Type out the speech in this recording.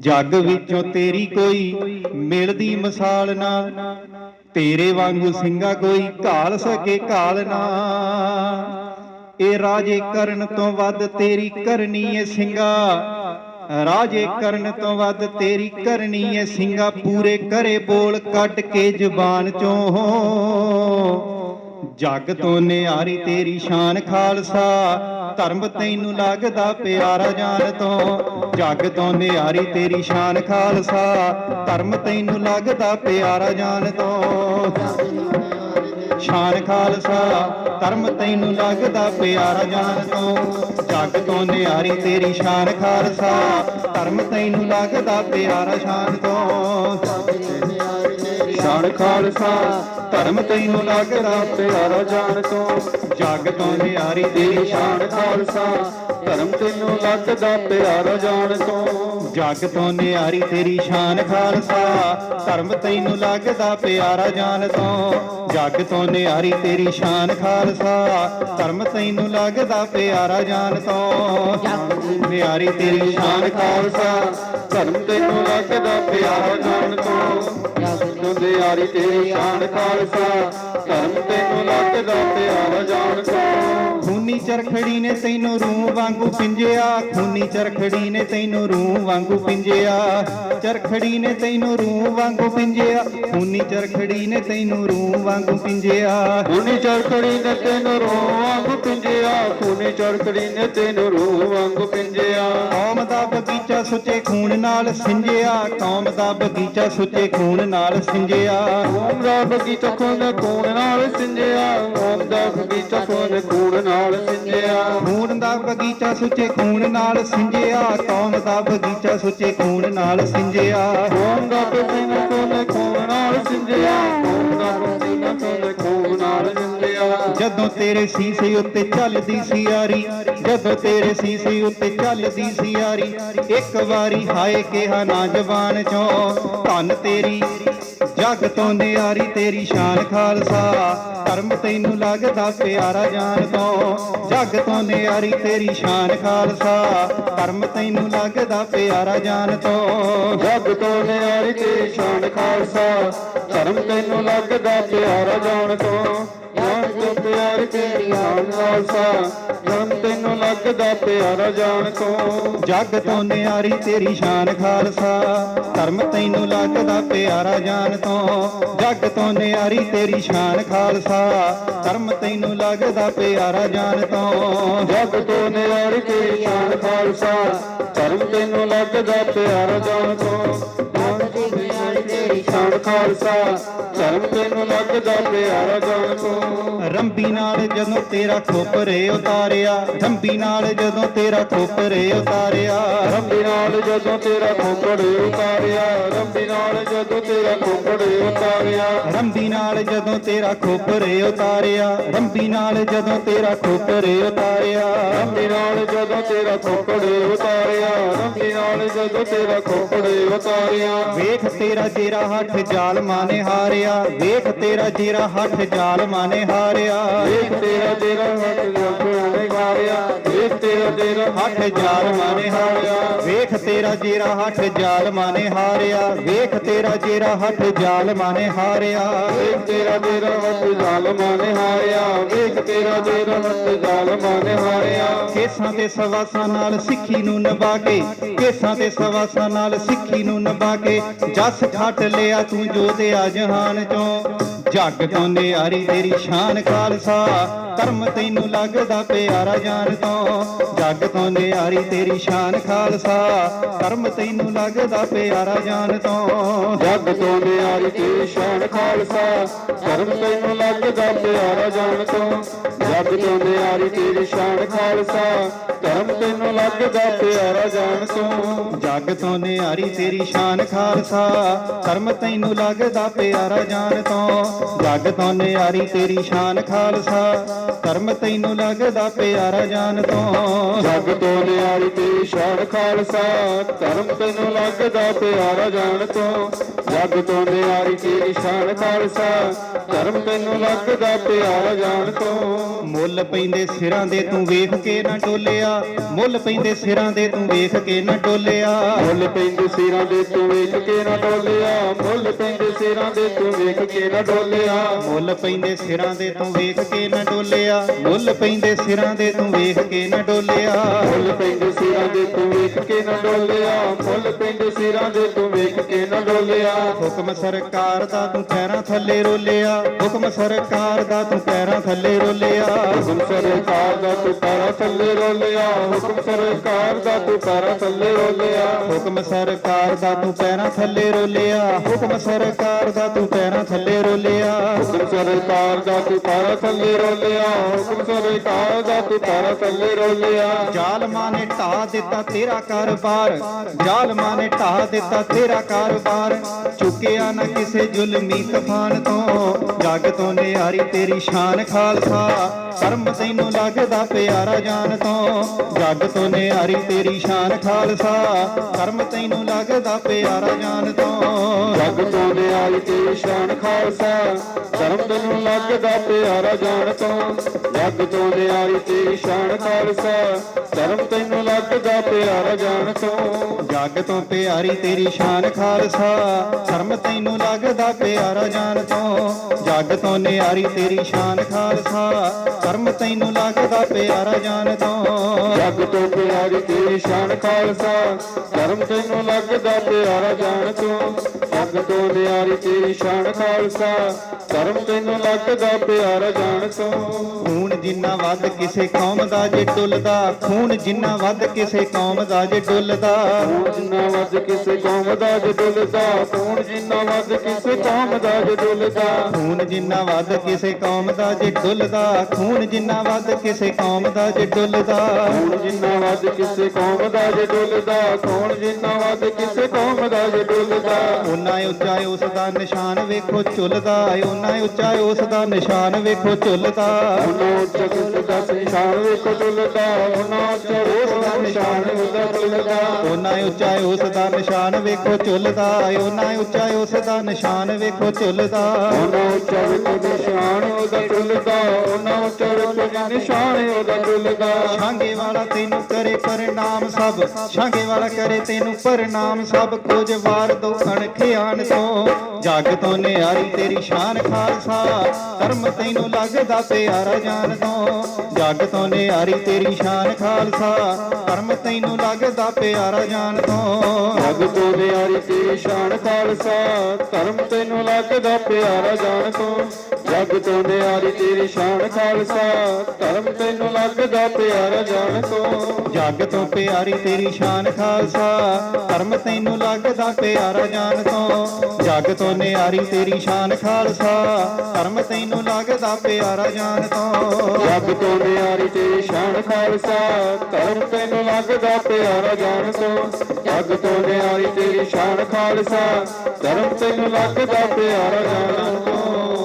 ਜੱਗ ਵਿੱਚੋਂ ਤੇਰੀ ਕੋਈ ਮਿਲਦੀ ਮਿਸਾਲ ਨਾ। ਤੇਰੇ ਵਾਂਗੂ ਸਿੰਘਾ ਕੋਈ ਘਾਲ ਸਕੇ ਕਾਲ ਨਾ। ਇਹ ਰਾਜੇ ਕਰਨ ਤੋਂ ਵੱਧ ਤੇਰੀ ਕਰਨੀ ਏ ਸਿੰਘਾ। ਰਾਜੇ ਕਰਨ ਤੋਂ ਵੱਧ ਤੇਰੀ ਕਰਨੀ ਏ ਸਿੰਘਾ। ਪੂਰੇ ਕਰੇ ਬੋਲ ਕੱਟ ਕੇ ਜ਼ੁਬਾਨ ਚੋਂ। ਜੱਗ ਤੋਂ ਨਿਆਰੀ ਤੇਰੀ ਸ਼ਾਨ ਖਾਲਸਾ। ਧਰਮ ਤੈਨੂੰ ਲੱਗਦਾ ਪਿਆਰਾ ਜਾਨ ਤੋਂ। ਜੱਗ ਤੋਂ ਨਿਆਰੀ ਤੇਰੀ ਸ਼ਾਨ ਖਾਲਸਾ। ਧਰਮ ਤੈਨੂੰ ਲੱਗਦਾ ਪਿਆਰਾ ਜਾਨ ਤੋਂ। ਸ਼ਾਨ ਖਾਲਸਾ, ਧਰਮ ਤੈਨੂੰ ਲੱਗਦਾ ਪਿਆਰਾ ਜਾਨ ਤੋਂ। ਜੱਗ ਤੋਂ ਨਿਆਰੀ ਤੇਰੀ ਸ਼ਾਨ ਖਾਲਸਾ। ਧਰਮ ਤੈਨੂੰ ਲੱਗਦਾ ਪਿਆਰਾ ਸ਼ਾਨ ਤੋਂ। ਸ਼ਾਨ ਖਾਲਸਾ? ਧਰਮ ਤੈਨੂੰ ਲੱਗਦਾ ਪਿਆਰਾ ਜਾਨ ਤੋਂ। ਜੱਗ ਤੋਂ ਨਿਆਰੀ ਤੇਰੀ ਸ਼ਾਨ ਖਾਲਸਾ। ਧਰਮ ਤੈਨੂੰ ਲੱਗਦਾ ਪਿਆਰਾ ਜਾਣ ਤੋਂ। ਜਗ ਤੋਂ ਨਿਆਰੀ ਤੇਰੀ ਸ਼ਾਨ ਖਾਲਸਾ। ਧਰਮ ਤੈਨੂੰ ਲੱਗਦਾ ਪਿਆਰਾ ਜਾਨ ਤੋਂ। ਜੱਗ ਤੋਂ ਨਿਆਰੀ ਤੇਰੀ ਸ਼ਾਨ ਖਾਲਸਾ। ਧਰਮ ਤੈਨੂੰ ਲੱਗਦਾ ਪਿਆਰਾ ਜਾਣ ਤੋਂ। ਨਿਆਰੀ ਤੇਰੀ ਸ਼ਾਨ ਖਾਲਸਾ। ਧਰਮ ਤੈਨੂੰ ਲੱਗਦਾ ਪਿਆਰਾ ਜਾਣ ਤੋਂ। ਯਾਰੀ ਤੇਰੀ ਸ਼ਾਨ ਖਾਲਸਾ। ਧਰਮ ਤੈਨੂੰ ਲੱਗਦਾ ਪਿਆਰਾ ਜਾਣ ਤੋਂ ਖੂਨੀ ਚਰਖੜੀ ਨੇ ਤੈਨੂੰ ਰੂਹ ਵਾਂਗੂ ਪਿੰਜਿਆ। ਖੂਨੀ ਚਰਖੜੀ ਨੇ ਤੈਨੂੰ ਰੂਹ ਵਾਂਗੂ ਪਿੰਜਿਆ। ਚਰਖੜੀ ਨੇ ਤੈਨੂੰ ਰੂਹ ਵਾਂਗੂ ਪਿੰਜਿਆ। ਖੂਨੀ ਚਰਖੜੀ ਨੇ ਤੈਨੂੰ ਰੂਹ ਵਾਂਗੂ ਪਿੰਜਿਆ। ਖੂਨੀ ਚਰਖੜੀ ਨੇ ਤੈਨੂੰ ਰੂਹ ਵਾਂਗ ਪਿੰਜਿਆ। ਖੂਨੀ ਚਰਖੜੀ ਨੇ ਤੈਨੂੰ ਰੂਹ ਵਾਂਗ ਪਿੰਜਿਆ। ਕੌਮ ਦਾ ਬਗੀਚਾ ਸੁੱਚੇ ਖੂਨ ਨਾਲ ਸਿੰਜਿਆ, ਕੌਮ ਦਾ ਬਗੀਚਾ ਸੁੱਚੇ ਖੂਨ ਨਾਲ ਸਿੰਜਿਆ। ਓਮ ਦਾ ਬਗੀਚਾ ਖੂਨ ਖੂਨ ਨਾਲ ਸਿੰਜਿਆ ਓਮ ਦਾ ਬਗੀਚਾ ਖੂਨ ਖੂਨ ਨਾਲ ਸਿੰਜਿਆ। ਖੂਨ ਦਾ ਬਗੀਚਾ ਸੁੱਚੇ ਖੂਨ ਨਾਲ ਸਿੰਜਿਆ, ਕੌਮ ਦਾ ਬਗੀਚਾ ਸੁੱਚੇ ਖੂਨ ਨਾਲ ਸਿੰਜਿਆ। ਓਮ ਦਾ ਬਗੀਚਾ ਖੂਨ ਖੂਨ ਨਾਲ ਸਿੰਜਿਆ। ਜਦੋਂ ਤੇਰੇ ਸੀਸੇ ਉੱਤੇ ਚੱਲਦੀ ਸੀ ਯਾਰੀ ਜਦੋਂ ਤੇਰੇ ਸੀਸੇ ਉੱਤੇ ਚੱਲਦੀ ਸੀ ਯਾਰੀ ਇੱਕ ਵਾਰੀ ਹਾਏ ਕਿਹਾ ਨਾ ਜ਼ਬਾਨ ਚੋਂ, ਧੰਨ ਤੇਰੀ, ਜੱਗ ਤੋਂ ਨਿਆਰੀ ਤੇਰੀ ਸ਼ਾਨ ਖਾਲਸਾ, ਧਰਮ ਤੈਨੂੰ ਲੱਗਦਾ ਪਿਆਰਾ ਜਾਨ ਤੋਂ, ਜਗ ਤੋਂ ਨਿਆਰੀ ਤੇਰੀ ਸ਼ਾਨ ਖਾਲਸਾ, ਧਰਮ ਤੈਨੂੰ ਲੱਗਦਾ ਪਿਆਰਾ ਜਾਨ ਤੋਂ, ਜੱਗ ਤੋਂ ਨਿਆਰੀ ਤੇਰੀ ਸ਼ਾਨ ਖਾਲਸਾ, ਧਰਮ ਤੈਨੂੰ ਲੱਗਦਾ ਪਿਆਰਾ ਜਾਣ ਜਾਣ ਤੋਂ। ਪਿਆਰ ਤੇਰੀ ਸ਼ਾਨ ਖਾਲਸਾ ਧਰਮ ਤੈਨੂੰ ਲੱਗਦਾ ਪਿਆਰਾ ਜਾਣ ਤੋਂ ਜੱਗ ਤੋਂ ਨਿਆਰੀ ਤੇਰੀ ਸ਼ਾਨ ਖਾਲਸਾ ਧਰਮ ਤੈਨੂੰ ਲੱਗਦਾ ਪਿਆਰਾ ਜਾਨ ਤੋਂ ਜੱਗ ਤੋਂ ਨਿਆਰੀ ਤੇਰੀ ਸ਼ਾਨ ਖਾਲਸਾ ਧਰਮ ਤੈਨੂੰ ਲੱਗਦਾ ਪਿਆਰਾ ਜਾਨ ਤੋਂ ਜੱਗ ਤੋਂ ਨਿਆਰੀ ਤੇਰੀ ਸ਼ਾਨ ਖਾਲਸਾ ਧਰਮ ਤੈਨੂੰ ਲੱਗਦਾ ਪਿਆਰਾ ਜਾਣ ਜਾਣ ਤੋਂ ਤੇਰੀ ਸ਼ਾਨ ਖਾਲਸਾ ਧਰਮ ਤੈਨੂੰ ਲੱਗਦਾ ਪਿਆਰਾ ਜਾਣ ਤੋਂ। ਰੰਬੀ ਨਾਲ ਜਦੋਂ ਤੇਰਾ ਖੋਪਰੇ ਉਤਾਰਿਆ ਰੰਬੀ ਨਾਲ ਜਦੋਂ ਤੇਰਾ ਖੋਪਰੇ ਉਤਾਰਿਆ। ਰੰਬੀ ਨਾਲ ਜਦੋਂ ਤੇਰਾ ਖੋਪੜੇ ਉਤਾਰਿਆ ਰੰਬੀ ਨਾਲ ਜਦੋਂ ਤੇਰਾ ਖੋਪੜੇ ਉਤਾਰਿਆ। ਰੰਬੀ ਨਾਲ ਜਦੋਂ ਤੇਰਾ ਖੋਪਰੇ ਉਤਾਰਿਆ ਰੰਬੀ ਨਾਲ ਜਦੋਂ ਤੇਰਾ ਖੋਪਰੇ ਉਤਾਰਿਆ। ਰੰਬੀ ਨਾਲ ਜਦੋਂ ਤੇਰਾ ਖੋਪੜੇ ਉਤਾਰਿਆ। ਨਾਲ ਜਦੋਂ ਤੇਰਾ ਖੋਪੜੇ ਉਤਾਰਿਆ ਵੇਖ ਤੇਰਾ ਜੇਰਾ ਹੱਥ ਜ਼ਾਲਮਾਂ ਨੇ ਹਾਰਿਆ। ਵੇਖ ਤੇਰਾ ਜੇਰਾ ਹੱਥ ਜ਼ਾਲਮਾਂ ਨੇ ਹਾਰਿਆ। ਵੇਖ ਤੇਰਾ ਤੇਰਾ ਹੱਥ ਜੋਖਿਆ ਨੇ ਗਾਰਿਆ ਵੇਖ ਤੇਰਾ ਹੱਥ ਜ਼ਾਲਮਾਂ ਨੇ ਹਾਰਿਆ। ਵੇਖ ਤੇਰਾ ਜੇਰਾ ਹੱਥ ਜ਼ਾਲਮਾਂ ਨੇ ਹਾਰਿਆ। ਵੇਖ ਤੇਰਾ ਜੇਰਾ ਹੱਥ ਜ਼ਾਲਮਾਂ ਨੇ ਹਾਰਿਆ। ਵੇਖ ਤੇਰਾ ਤੇਰਾ ਹੱਥ ਜ਼ਾਲਮਾਂ ਨੇ ਹਾਰਿਆ। ਵੇਖ ਤੇਰਾ ਤੇਰਾ ਹੱਥ ਜ਼ਾਲਮਾਂ ਨੇ ਹਾਰਿਆ। ਕੇਸਾਂ ਤੇ ਸਵਾਸਾਂ ਨਾਲ ਸਿੱਖੀ ਨੂੰ ਨਿਭਾ ਕੇ, ਕੇਸਾਂ ਤੇ ਸਵਾਸਾਂ ਨਾਲ ਸਿੱਖੀ ਨੂੰ ਨਿਭਾ ਕੇ, ਜਸ ਖੱਟ ਲਿਆ ਤੂੰ ਜੋਤਿਆ ਜਹਾਨ ਚੋਂ। ਜੱਗ ਤੋਂ ਨਿਆਰੀ ਤੇਰੀ ਸ਼ਾਨ ਖਾਲਸਾ। ਧਰਮ ਤੈਨੂੰ ਲੱਗਦਾ ਪਿਆਰਾ ਜਾਣ ਤੋਂ ਜੱਗ ਤੋਂ ਨਿਆਰੀ ਤੇਰੀ ਸ਼ਾਨ ਖਾਲਸਾ। ਧਰਮ ਤੈਨੂੰ ਲੱਗਦਾ ਪਿਆਰਾ ਜਾਣ ਤੋਂ ਜੱਗ ਤੋਂ ਨਿਆਰੀ ਤੇਰੀ ਸ਼ਾਨ ਖਾਲਸਾ। ਧਰਮ ਤੈਨੂੰ ਲੱਗਦਾ ਪਿਆਰਾ ਜਾਣ ਤੋਂ ਜੱਗ ਤੋਂ ਨਿਆਰੀ ਤੇਰੀ ਸ਼ਾਨ ਖਾਲਸਾ। ਧਰਮ ਤੈਨੂੰ ਲੱਗਦਾ ਪਿਆਰਾ ਜਾਣ ਤੋਂ ਜੱਗ ਤੋਂ ਨਿਆਰੀ ਤੇਰੀ ਸ਼ਾਨ ਖਾਲਸਾ। ਕਰਮ ਤੈਨੂੰ ਲੱਗਦਾ ਪਿਆਰਾ ਜਾਨ ਤੋਂ। ਜੱਗ ਤੋਂ ਨਿਆਰੀ ਤੇਰੀ ਸ਼ਾਨ ਖਾਲਸਾ। ਧਰਮ ਤੈਨੂੰ ਲੱਗਦਾ ਪਿਆਰਾ ਜਾਨ ਤੋਂ। ਜਗ ਤੋਂ ਨਿਆਰੀ ਤੇਰੀ ਸ਼ਾਨ ਖਾਲਸਾ। ਕਰਮ ਤੈਨੂੰ ਲੱਗਦਾ ਪਿਆਰਾ ਜਾਣ ਤੋਂ। ਜਗ ਤੋਂ ਨਿਆਰੀ ਤੇਰੀ ਸ਼ਾਨ ਖਾਲਸਾ। ਕਰਮ ਤੈਨੂੰ ਲੱਗਦਾ ਪਿਆਰਾ ਜਾਣ ਤੋਂ। ਮੁੱਲ ਪੈਂਦੇ ਸਿਰਾਂ ਦੇ ਤੂੰ ਵੇਖ ਕੇ ਨਾ ਡੋਲਿਆ। ਮੁੱਲ ਪੈਂਦੇ ਸਿਰਾਂ ਦੇ ਤੂੰ ਵੇਖ ਕੇ ਨਾ ਡੋਲਿਆ। ਮੁੱਲ ਪੈਂਦੇ ਸਿਰਾਂ ਦੇ ਤੂੰ ਵੇਖ ਕੇ ਨਾ ਡੋਲਿਆ। ਮੁੱਲ ਪੈਂਦੇ ਸਿਰਾਂ ਦੇ ਤੂੰ ਵੇਖ ਕੇ ਨਾ ਡੋਲਿਆ। ਮੁੱਲ ਪੈਂਦੇ ਸਿਰਾਂ ਦੇ ਤੂੰ ਵੇਖ ਕੇ ਨਾ ਡੋਲਿਆ। ਮੁੱਲ ਪੈਂਦੇ ਸਿਰਾਂ ਦੇ ਤੂੰ ਵੇਖ ਕੇ ਨਾ ਡੋਲਿਆ। ਮੁੱਲ ਪੈਂਦੇ ਸਿਰਾਂ ਦੇ ਤੂੰ ਵੇਖ ਕੇ ਨਾ ਡੋਲਿਆ। ਮੁੱਲ ਪੈਂਦੇ ਸਿਰਾਂ ਦੇ ਤੂੰ ਵੇਖ ਕੇ ਨਾ ਡੋਲਿਆ। ਹੁਕਮ ਸਰਕਾਰ ਦਾ ਤੂੰ ਪੈਰਾਂ ਥੱਲੇ ਰੋਲਿਆ। ਹੁਕਮ ਸਰਕਾਰ ਦਾ ਤੂੰ ਪੈਰਾਂ ਥੱਲੇ ਰੋਲਿਆ। ਹੁਕਮ ਸਰਕਾਰ ਦਾ ਤੂੰ ਪੈਰਾਂ ਥੱਲੇ ਰੋਲਿਆ। ਹੁਕਮ ਸਰਕਾਰ ਦਾ ਤੂੰ ਪੈਰਾਂ ਥੱਲੇ ਰੋਲਿਆ। ਹੁਕਮ ਸਰਕਾਰ ਦਾ ਤੂੰ ਪੈਰਾਂ ਥੱਲੇ ਰੋਲਿਆ। ਹੁਕਮ ਸਰਕਾਰ ਦਾ ਤੂੰ ਪੈਰਾਂ ਥੱਲੇ ਰੋਲਿਆ। ਹੁਕਮ ਸਰਕਾਰ ਦਾ ਤੂੰ ਪੈਰਾਂ ਥੱਲੇ ਰੋਲਿਆ। ਹੁਕਮ ਸਰਕਾਰ ਦਾ ਤੂੰ ਪੈਰਾਂ ਥੱਲੇ ਰੋਲਿਆ। ਜ਼ਾਲਮਾਂ ਨੇ ਢਾ ਦਿੱਤਾ ਤੇਰਾ ਕਾਰੋਬਾਰ। ਜ਼ਾਲਮਾਂ ਨੇ ਢਾ ਦਿੱਤਾ ਤੇਰਾ ਕਾਰੋਬਾਰ। ਚੁੱਕਿਆ ਨਾ ਕਿਸੇ ਜ਼ੁਲਮੀ ਤੂਫਾਨ ਤੋਂ। ਜਗ ਤੋਂ ਨਿਆਰੀ ਤੇਰੀ ਸ਼ਾਨ ਖਾਲਸਾ। ਕਰਮ ਤੈਨੂੰ ਲੱਗਦਾ ਪਿਆਰਾ ਜਾਨ ਤੋਂ। ਜੱਗ ਤੋਂ ਨਿਆਰੀ ਤੇਰੀ ਸ਼ਾਨ ਖਾਲਸਾ। ਕਰਮ ਤੈਨੂੰ ਲੱਗਦਾ ਪਿਆਰਾ ਜਾਨ ਤੋਂ। ਜਗ ਤੋਂ ਨਿਆਈ ਤੇਰੀ ਸ਼ਾਨ ਖਾਲਸਾ। ਧਰਮ ਤੈਨੂੰ ਲੱਗਦਾ ਪਿਆਰਾ ਜਾਣ ਤੋਂ। ਜਗ ਤੋਂ ਨਿਆਈ ਤੇਰੀ ਸ਼ਾਨ ਖਾਲਸਾ। ਧਰਮ ਤੈਨੂੰ ਲੱਗਦਾ ਪਿਆਰਾ ਜਾਣ ਤੋਂ। ਜੱਗ ਤੋਂ ਪਿਆਰੀ ਤੇਰੀ ਸ਼ਾਨ ਖਾਲਸਾ। ਧਰਮ ਤੈਨੂੰ ਲੱਗਦਾ ਪਿਆਰਾ ਜਾਨ ਤੋਂ। ਜੱਗ ਤੋਂ ਨਿਆਰੀ ਤੇਰੀ ਸ਼ਾਨ ਖਾਲਸਾ। ਧਰਮ ਤੈਨੂੰ ਲੱਗਦਾ ਪਿਆਰਾ ਜਾਨ ਤੋਂ ਜਗ ਤੋਂ ਪਿਆਰੀ ਤੇਰੀ ਸ਼ਾਨ ਖਾਲਸਾ? ਧਰਮ ਤੈਨੂੰ ਲੱਗਦਾ ਪਿਆਰਾ ਜਾਣ ਤੋਂ ਜਗ ਤੋਂ ਨਿਆਰੀ ਤੇਰੀ ਸ਼ਾਨ ਖਾਲਸਾ? ਧਰਮ ਤੈਨੂੰ ਲੱਗਦਾ ਪਿਆਰਾ ਜਾਣ ਤੋਂ ਖੂਨ ਜਿੰਨਾ ਵੱਧ ਕਿਸੇ ਕੌਮ ਦਾ ਜੇ ਡੁੱਲਦਾ। ਖੂਨ ਜਿੰਨਾ ਵੱਧ ਕਿਸੇ ਕੌਮ ਦਾ ਜੇ ਡੁੱਲਦਾ। ਖੂਨ ਜਿੰਨਾ ਵੱਧ ਕਿਸੇ ਕੌਮ ਦਾ ਜੇ ਡੁੱਲਦਾ। ਖੂਨ ਜਿੰਨਾ ਵੱਧ ਕਿਸੇ ਕੌਮ ਦਾ ਜੇ ਡੁੱਲਦਾ। ਖੂਨ ਜਿੰਨਾ ਵੱਧ ਕਿਸੇ ਕੌਮ ਦਾ ਜੇ ਡੁੱਲਦਾ। ਖੂਨ ਜਿੰਨਾ ਵੱਧ ਕਿਸੇ ਕੌਮ ਦਾ ਜੇ ਡੁੱਲਦਾ। ਖੂਨ ਜਿੰਨਾ ਵੱਧ ਕਿਸੇ ਕੌਮ ਦਾ ਜੇ ਡੁੱਲਦਾ ਖੂਨ ਜਿੰਨਾ ਵੱਧ ਕਿਸੇ ਕੌਮ ਦਾ ਜੇ ਡੁੱਲਦਾ। ਉਹਨਾਂ ਉੱਚਾ ਉਸ ਦਾ ਨਿਸ਼ਾਨ ਵੇਖੋ ਝੁੱਲਦਾ ਉਹਨਾਂ ਉੱਚਾ ਉਸ ਦਾ ਨਿਸ਼ਾਨ ਵੇਖੋ ਝੁੱਲਦਾ। ਉਹਨਾਂ ਉੱਚ ਕਿਸੇ ਦਾ ਨਿਸ਼ਾਨ ਵੇਖੋ ਡੁੱਲਦਾ ਉਹਨਾਂ ਉੱਚ ਉਸ ਦਾ ਨਿਸ਼ਾਨ ਉਹਦਾ ਡੁੱਲਦਾ ਉਹਨਾਂ ਉੱਚਾ ਉਸ ਦਾ ਨਿਸ਼ਾਨ ਵੇਖੋ ਝੁੱਲਦਾ ਉਹਨਾਂ ਉੱਚਾ ਉਸ ਦਾ ਨਿਸ਼ਾਨ ਵੇਖੋ ਝੁੱਲਦਾ। ਉਹਨਾਂ ਉੱਚ ਵੇਖੋ ਨਿਸ਼ਾਨ ਉਹਦਾ ਉਹਨਾਂ ਉੱਚ ਵੇਖੋ ਨਿਸ਼ਾਨ ਉਹਦਾ ਡੁੱਲਦਾ ਛਾਂਗੇ ਵਾਲਾ ਤੈਨੂੰ ਕਰੇ ਪ੍ਰਣਾਮ ਸਭ, ਛਾਂਗੇ ਵਾਲਾ ਕਰੇ ਤੈਨੂੰ ਪ੍ਰਣਾਮ ਸਭ ਕੁਝ ਵਾਰ ਦੋ ਅਣਖਿਆਨ ਤੋਂ। ਜੱਗ ਤੋਂ ਨਿਆਰੀ ਤੇਰੀ ਸ਼ਾਨ ਖਾਲਸਾ ਧਰਮ ਤੈਨੂੰ ਲੱਗਦਾ ਪਿਆਰਾ ਜਾਨ ਤੋਂ। ਜੱਗ ਤੋਂ ਨਿਆਰੀ ਤੇਰੀ ਸ਼ਾਨ ਖਾਲਸਾ ਧਰਮ ਤੈਨੂੰ ਲੱਗਦਾ ਪਿਆਰਾ ਜਾਣ ਤੋਂ। ਜਗ ਤੋਂ ਨਿਆਰੀ ਤੇਰੀ ਸ਼ਾਨ ਖਾਲਸਾ ਧਰਮ ਤੈਨੂੰ ਲੱਗਦਾ ਪਿਆਰਾ ਜਾਣ ਤੋਂ। ਜੱਗ ਤੋਂ ਨਿਆਰੀ ਤੇਰੀ ਸ਼ਾਨ ਖਾਲਸਾ ਧਰਮ ਲੱਗਦਾ ਪਿਆਰਾ ਜਾਣ ਤੋਂ ਜੱਗ ਤੋਂ ਪਿਆਰੀ ਤੇਰੀ ਸ਼ਾਨ ਖਾਲਸਾ ਧਰਮ ਤੈਨੂੰ ਲੱਗਦਾ ਪਿਆਰਾ ਜਾਨ ਤੋਂ ਜੱਗ ਤੋਂ ਨਿਆਰੀ ਤੇਰੀ ਸ਼ਾਨ ਖਾਲਸਾ ਧਰਮ ਤੈਨੂੰ ਲੱਗਦਾ ਪਿਆਰਾ ਜਾਨ ਤੋਂ ਜਗ ਤੋਂ ਨਿਆਰੀ ਤੇਰੀ ਸ਼ਾਨ ਖਾਲਸਾ ਧਰਮ ਤੈਨੂੰ ਲੱਗਦਾ ਪਿਆਰਾ ਜਾਣ ਤੋਂ ਜਗ ਤੋਂ ਨਿਆਰੀ ਤੇਰੀ ਸ਼ਾਨ ਖਾਲਸਾ ਧਰਮ ਤੈਨੂੰ ਲੱਗਦਾ ਪਿਆਰਾ ਜਾਣ ਤੋਂ